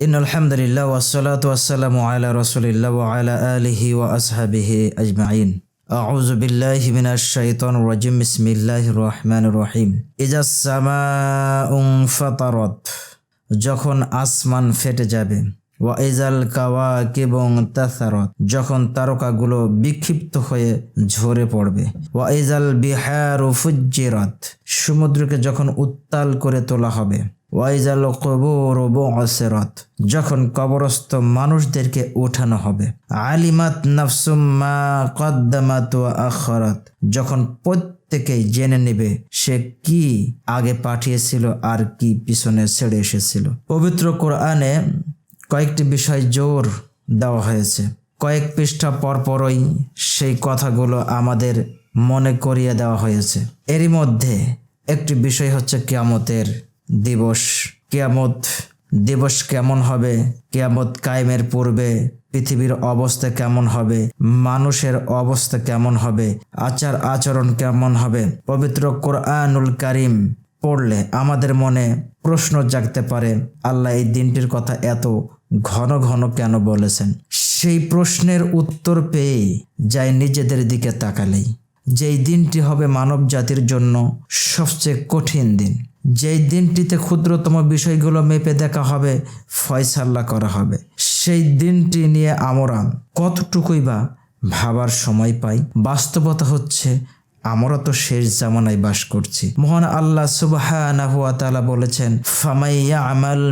إن الحمد لله والصلاة والسلام على رسول الله وعلى آله وأصحابه أجمعين أعوذ بالله من الشيطان الرجيم بسم الله الرحمن الرحيم إذا السماء انفطرت যখন আসমান ফেটে যাবে ওয়াইজাল কাওয়া এবং তাসারত যখন তারকাগুলো বিক্ষিপ্ত হয়ে ঝরে পড়বে ওয়াইজাল বিহার ফুজ্জিরাত সমুদ্রকে যখন উত্তাল করে তোলা হবে ওয়াইজাল কবর বসেরত, যখন কবরস্থ মানুষদেরকে উঠানো হবে। আলিমাত নাফসুম্মা কদ্দামাত আখরাত, যখন প্রত্যেকেই জেনে নেবে সে কি আগে পাঠিয়েছিল আর কি পিছনে ছেড়ে এসেছিল। পবিত্র কোরআনে কয়েকটি বিষয় জোর দেওয়া হয়েছে। কয়েক পৃষ্ঠা পরপরই সেই কথাগুলো আমাদের মনে করিয়ে দেওয়া হয়েছে। এরই মধ্যে একটি বিষয় হচ্ছে কিয়ামতের দিবস। কেয়ামত দিবস কেমন হবে? কেয়ামত কায়েমের পূর্বে পৃথিবীর অবস্থা কেমন হবে? মানুষের অবস্থা কেমন হবে? আচার আচরণ কেমন হবে? পবিত্র কোরআনুল কারিম পড়লে আমাদের মনে প্রশ্ন জাগতে পারে, আল্লাহ এই দিনটির কথা এত ঘন ঘন কেন বলেছেন? সেই প্রশ্নের উত্তর পেয়ে যায় নিজেদের দিকে তাকালেই। যেই দিনটি হবে মানব জাতির জন্য সবচেয়ে কঠিন দিন। যেই দিনটিতে ক্ষুদ্রতম বিষয়গুলো মেপে দেখা হবে, ফয়সাল্লা করা হবে। সেই দিনটি নিয়ে আমরা কতটুকুই বা ভাবার সময় পাই? বাস্তবতা হচ্ছে, আমরা তো শেষ জামানায় বাস করছি। মহান আল্লাহ সুবহানাহু বলেছেন আমাল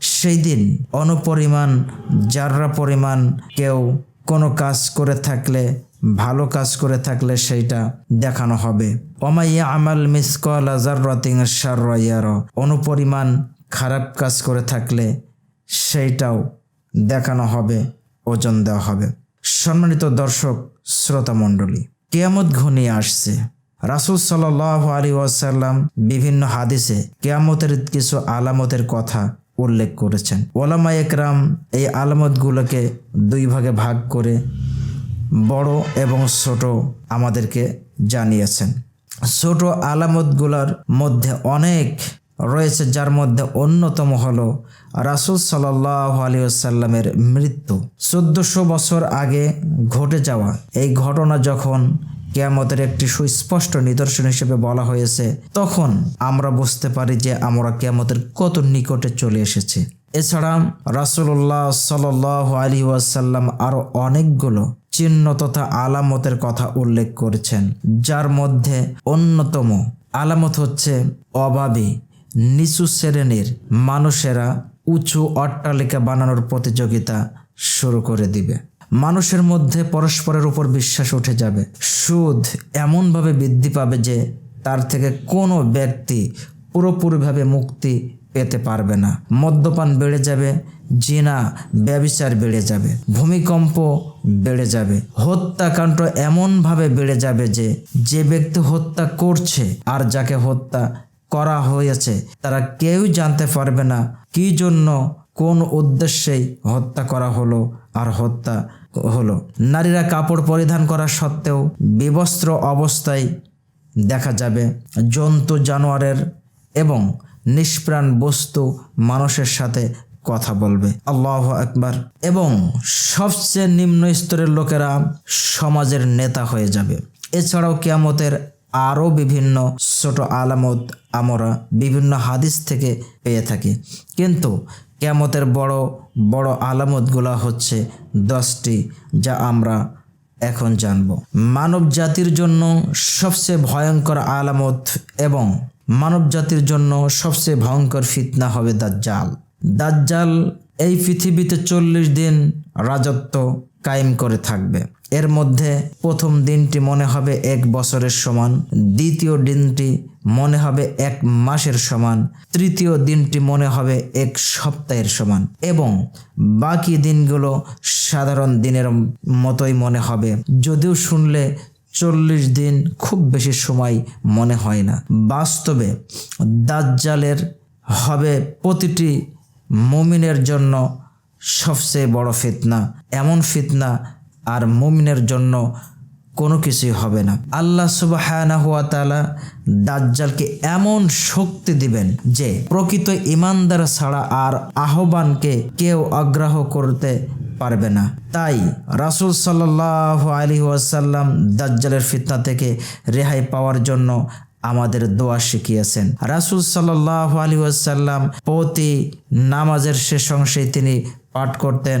সেই দিন অনুপরিমাণ, যাররা পরিমাণ কেউ কোনো কাজ করে থাকলে, ভালো কাজ করে থাকলে সেইটা দেখানো হবে। অমাইয়া আমাল মিসকালা যাররাতিন শাররা ইয়ারা, অনুপরিমাণ খারাপ কাজ করে থাকলে সেইটাও দেখানো হবে, ওজন দেওয়া হবে। সম্মানিত দর্শক, শ্রোতা মণ্ডলী, কেয়ামত ঘনিয়ে আসছে। রাসুল সাল আলী ওয়াসাল্লাম বিভিন্ন হাদিসে কেয়ামতের কিছু আলামতের কথা উল্লেখ করেছেন। ওলামা একরাম এই আলামতগুলোকে দুই ভাগে ভাগ করে বড় এবং ছোট আমাদেরকে জানিয়েছেন। ছোট আলামতগুলোর মধ্যে অনেক রয়েছে, যার মধ্যে অন্যতম হলো রাসুল সাল্লাহ আলিয়াল্লামের মৃত্যু। চোদ্দশো বছর আগে ঘটে যাওয়া এই ঘটনা যখন কেয়ামতের একটি সুস্পষ্ট নিদর্শন হিসেবে বলা হয়েছে, তখন আমরা বুঝতে পারি যে আমরা কেয়ামতের কত নিকটে চলে এসেছি। এছাড়া রাসুল্লাহ সাল আলী ওয়াসাল্লাম আরও অনেকগুলো চিহ্ন তথা আলামতের কথা উল্লেখ করেছেন, যার মধ্যে অন্যতম আলামত হচ্ছে অভাবী, নিচু শ্রেণির মানুষেরা উঁচু অট্টালিকা বানানোর প্রতিযোগিতা শুরু করে দিবে। মানুষের মধ্যে পরস্পরের উপর বিশ্বাস উঠে যাবে। সুদ এমনভাবে বৃদ্ধি পাবে যে তার থেকে কোনো ব্যক্তি পুরোপুরিভাবে মুক্তি পেতে পারবে না। মদ্যপান বেড়ে যাবে, জিনা, ব্যবিচার বেড়ে যাবে, ভূমিকম্প বেড়ে যাবে। হত্যাকাণ্ড এমনভাবে বেড়ে যাবে যে যে ব্যক্তি হত্যা করছে আর যাকে হত্যা করা হয়েছে, তারা কেউ জানতে পারবে না কি জন্য, কোন উদ্দেশ্যেই হত্যা করা হলো আর হত্যা হলো। নারীরা কাপড় পরিধান করা সত্ত্বেও বিবস্ত্র অবস্থায় দেখা যাবে, জন্তু, জানোয়ারের এবং নিষ্প্রাণ বস্তু মানুষের সাথে কথা বলবে। আল্লাহ একবার এবং সবচেয়ে নিম্ন স্তরের লোকেরা সমাজের নেতা হয়ে যাবে। এছাড়াও কিয়ামতের আরও বিভিন্ন ছোট আলামত আমরা বিভিন্ন হাদিস থেকে পেয়ে থাকি। কিন্তু কেমতের বড় বড় আলামতগুলো হচ্ছে দশটি যা আমরা এখন জানব। মানব জাতির জন্য সবচেয়ে ভয়ঙ্কর আলামত এবং মানব জাতির জন্য সবচেয়ে ভয়ঙ্কর ফিতনা হবে দাজ্জাল। দাজ্জাল এই পৃথিবীতে চল্লিশ দিন রাজত্ব কায়েম করে থাকবে। এর মধ্যে প্রথম দিনটি মনে হবে এক বছরের সমান, দ্বিতীয় দিনটি মনে হবে এক মাসের সমান, তৃতীয় দিনটি মনে হবে এক সপ্তাহের সমান এবং বাকি দিনগুলো সাধারণ দিনের মতোই মনে হবে। যদিও শুনলে চল্লিশ দিন খুব বেশি সময় মনে হয় না। বাস্তবে দাজ্জালের হবে প্রতিটি মুমিনের জন্য সবচেয়ে বড় ফিতনা। এমন ফিতনা আর মুমিনের জন্য কোনো কিছুই হবে না। আল্লাহ সুবাহানা হুয়া তালা দাজ্জালকে এমন শক্তি দিবেন যে প্রকৃত ইমানদার ছাড়া আর আহ্বানকে কেউ আগ্রহ করতে পারবে না। তাই রাসুল সাল্লাহ আলী ওয়াসাল্লাম দাজ্জালের ফিতনা থেকে রেহাই পাওয়ার জন্য আমাদের দোয়া শিখিয়েছেন। রাসুল সাল্লাহ আলী ওয়াসাল্লাম প্রতি নামাজের শেষ অংশে তিনি পাঠ করতেন।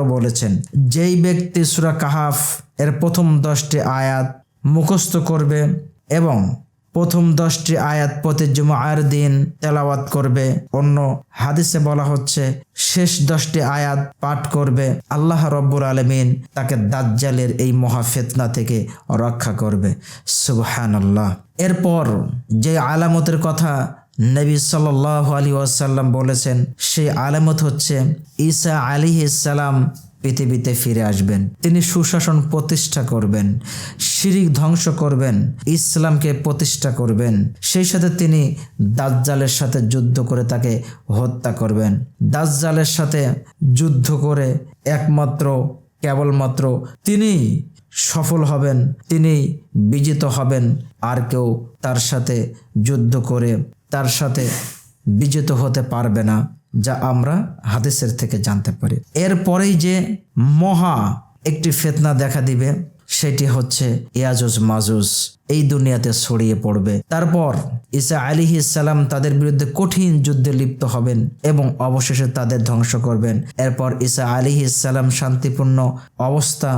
আরও বলেছেন, যেই ব্যক্তি সুরা কাহাফ এর প্রথম দশটি আয়াত মুখস্থ করবে এবং প্রথম দশটি আয়াত প্রতি জুমার দিন তেলাওয়াত করবে, অন্য হাদিসে বলা হচ্ছে, শেষ দশটি আয়াত পাঠ করবে, আল্লাহ রব্বুর আলমিন তাকে দাজ্জালের এই মহা ফেতনা থেকে রক্ষা করবে। সুবহান আল্লাহ এরপর যে আলামতের কথা নবী সাল আলী ওয়াসাল্লাম বলেছেন সেই আলামত হচ্ছে ঈসা আলী ইসালাম পৃথিবীতে ফিরে আসবেন। তিনি সুশাসন প্রতিষ্ঠা করবেন, শিরিক ধ্বংস করবেন, ইসলামকে প্রতিষ্ঠা করবেন। সেই সাথে তিনি দাজ্জালের সাথে যুদ্ধ করে তাকে হত্যা করবেন। দাজ্জালের সাথে যুদ্ধ করে একমাত্র, কেবলমাত্র তিনি সফল হবেন, তিনি বিজিত হবেন, আর কেউ তার সাথে যুদ্ধ করে তার সাথে বিজিত হতে পারবে না, যা আমরা হাদিসের থেকে জানতে পারি। এরপরেই যে মহা একটি ফেতনা দেখা দিবে, সেটি হচ্ছে ইয়াজুজ মাজুজ, এই দুনিয়াতে ছড়িয়ে পড়বে। তারপর ঈসা আলী ইসালাম তাদের বিরুদ্ধে কঠিন যুদ্ধে লিপ্ত হবেন এবং অবশেষে তাদের ধ্বংস করবেন। এরপর ঈসা আলী ইসালাম শান্তিপূর্ণ অবস্থা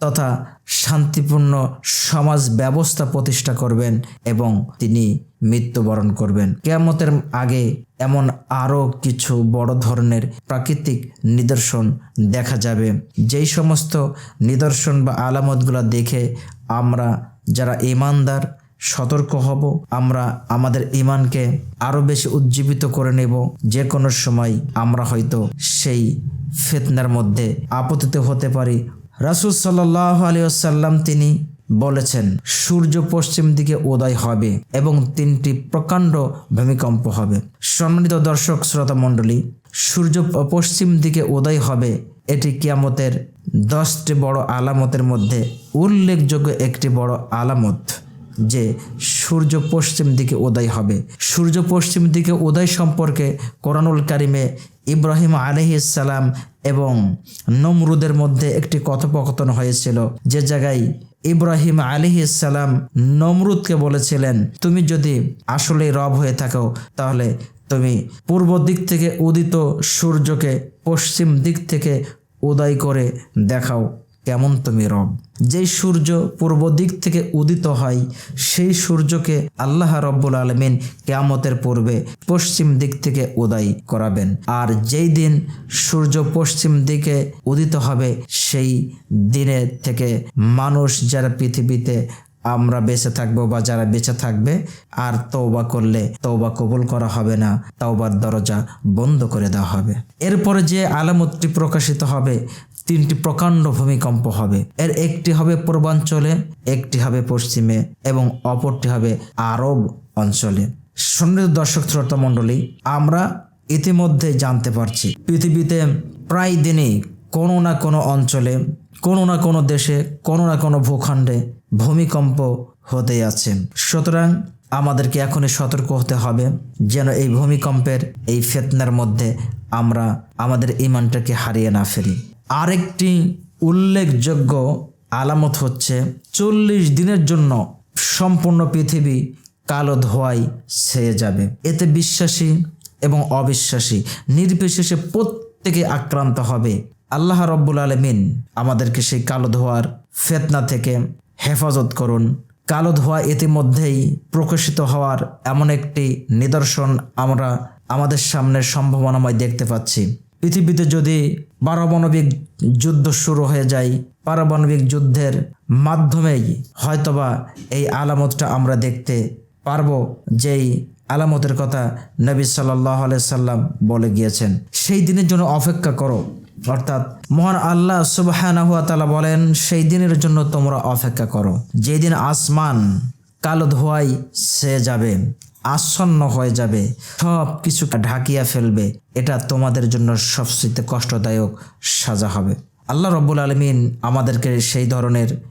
তথা শান্তিপূর্ণ সমাজ ব্যবস্থা প্রতিষ্ঠা করবেন এবং তিনি মৃত্যুবরণ করবেন। কেয়ামতের আগে এমন আরও কিছু বড় ধরনের প্রাকৃতিক নিদর্শন দেখা যাবে। যেই সমস্ত নিদর্শন বা আলামতগুলো দেখে আমরা যারা ইমানদার সতর্ক হব, আমরা আমাদের ইমানকে আরও বেশি উজ্জীবিত করে নেব, যে কোনো সময় আমরা হয়তো সেই ফেতনার মধ্যে আপতিত হতে পারি রাসুল সাল্লাহ আলিয়াল্লাম তিনি বলেছেন, সূর্য পশ্চিম দিকে উদয় হবে এবং তিনটি প্রকাণ্ড ভূমিকম্প হবে। সম্মানিত দর্শক, শ্রোতা মণ্ডলী, সূর্য পশ্চিম দিকে উদয় হবে এটি কিয়ামতের দশটি বড় আলামতের মধ্যে উল্লেখযোগ্য একটি বড় আলামত। যে সূর্য পশ্চিম দিকে উদয় হবে। সূর্য পশ্চিম দিকে উদয় সম্পর্কে কোরআনুল কারিমে ইব্রাহিম আলহিসাল্লাম এবং নমরুদের মধ্যে একটি কথোপকথন হয়েছিল, যে জায়গায় ইব্রাহিম আলী ইসালাম নমরুদকে বলেছিলেন, তুমি যদি আসলে রব হয়ে থাকো, তাহলে তুমি পূর্ব দিক থেকে উদিত সূর্যকে পশ্চিম দিক থেকে উদয় করে দেখাও। কেমন তুমি রব? যেই সূর্য পূর্ব দিক থেকে উদিত হয়, সেই সূর্যকে আল্লাহ রব্বুল আলমিন কেয়ামতের পূর্বে পশ্চিম দিক থেকে উদয় করাবেন। আর যেই দিন সূর্য পশ্চিম দিকে উদিত হবে, সেই দিনে থেকে মানুষ যারা পৃথিবীতে আমরা বেঁচে থাকব বা যারা বেঁচে থাকবে, আর তৌবা করলে তৌবা কবুল করা হবে না তৌবার দরজা বন্ধ করে দেওয়া হবে। এরপরে যে আলামতটি প্রকাশিত হবে তিনটি প্রকাণ্ড ভূমিকম্প হবে। এর একটি হবে পূর্বাঞ্চলে, একটি হবে পশ্চিমে, এবং অপরটি হবে আরব অঞ্চলে। সম্মানিত দর্শক শ্রোতা মণ্ডলী, আমরা ইতিমধ্যে জানতে পারছি, পৃথিবীতে প্রায় দিনই কোনো না কোনো অঞ্চলে, কোনো না কোনো দেশে, কোনো না কোনো ভূখণ্ডে ভূমিকম্প হতে আছে সুতরাং আমাদেরকে এখনই সতর্ক হতে হবে যেন এই ভূমিকম্পের এই ফেতনার মধ্যে আমরা আমাদের ইমানটাকে হারিয়ে না ফেলি। আরেকটি উল্লেখযোগ্য আলামত হচ্ছে চল্লিশ দিনের জন্য সম্পূর্ণ পৃথিবী কালো ধোয়ায় ছেয়ে যাবে। এতে বিশ্বাসী এবং অবিশ্বাসী নির্বিশেষে প্রত্যেকে আক্রান্ত হবে। আল্লাহ রব্বুল আলমিন আমাদেরকে সেই কালো ধোয়ার ফেতনা থেকে হেফাজত করুন। কালো ধোয়া ইতিমধ্যেই প্রকাশিত হওয়ার এমন একটি নিদর্শন আমরা আমাদের সামনে সম্ভাবনাময় দেখতে পাচ্ছি। পৃথিবীতে যদি পারমাণবিক যুদ্ধ শুরু হয়ে যায়, পারমাণবিক যুদ্ধের মাধ্যমেই হয়তোবা এই আলামতটা আমরা দেখতে পারব, যেই আলামতের কথা নবী সাল্লাহ সাল্লাম বলে গিয়েছেন। সেই দিনের জন্য অপেক্ষা করো, অর্থাৎ মহান আল্লাহ সুবাহানাহুয়া তালা বলেন, সেই দিনের জন্য তোমরা অপেক্ষা করো। যেই দিন আসমান কালো ধোয়াই সে যাবে। আচ্ছন্ন হয়ে যাবে। সব কিছু ঢাকিয়া ফেলবে। এটা তোমাদের জন্য সবচেয়ে কষ্টদায়ক সাজা হবে। আল্লাহ রব্বুল আলমিন আমাদেরকে সেই ধরনের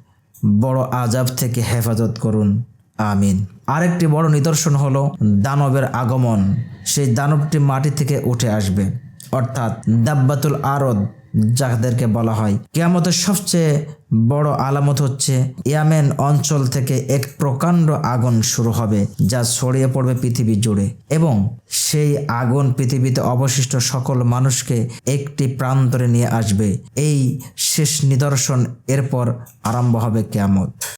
বড় আজাব থেকে হেফাজত করুন। আমিন। আরেকটি বড় নিদর্শন হলো দানবের আগমন। সেই দানবটি মাটি থেকে উঠে আসবে। অর্থাৎ দাব্বাতুল আরদ, যাদেরকে বলা হয়। কেয়ামতের সবচেয়ে বড় আলামত হচ্ছে ইয়ামেন অঞ্চল থেকে এক প্রকাণ্ড আগুন শুরু হবে যা ছড়িয়ে পড়বে পৃথিবী জুড়ে। এবং সেই আগুন পৃথিবীতে অবশিষ্ট সকল মানুষকে একটি প্রান্তরে নিয়ে আসবে। এই শেষ নিদর্শন এরপর আরম্ভ হবে কেয়ামত।